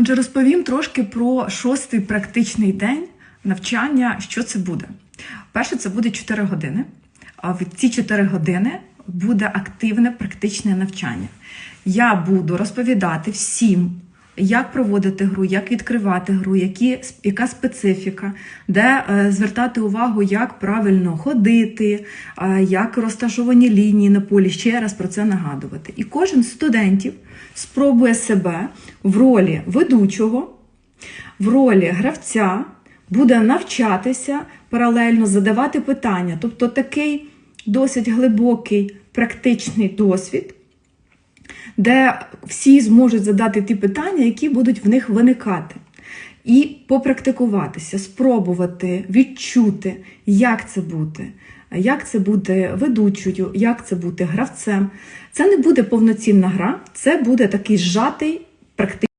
Отже, розповім трошки про шостий практичний день навчання, що це буде. Перше, це буде 4 години. А в ці 4 години буде активне практичне навчання. Я буду розповідати всім, як проводити гру, як відкривати гру, які, яка специфіка, де е, звертати увагу, як правильно ходити, е, як розташовані лінії на полі. Ще раз про це нагадувати. І кожен з студентів спробує себе в ролі ведучого, в ролі гравця, буде навчатися паралельно задавати питання. Тобто такий досить глибокий практичний досвід, де всі зможуть задати ті питання, які будуть в них виникати. І попрактикуватися, спробувати відчути, як це бути, як це бути ведучою, як це бути гравцем. Це не буде повноцінна гра, це буде такий зжатий практичний.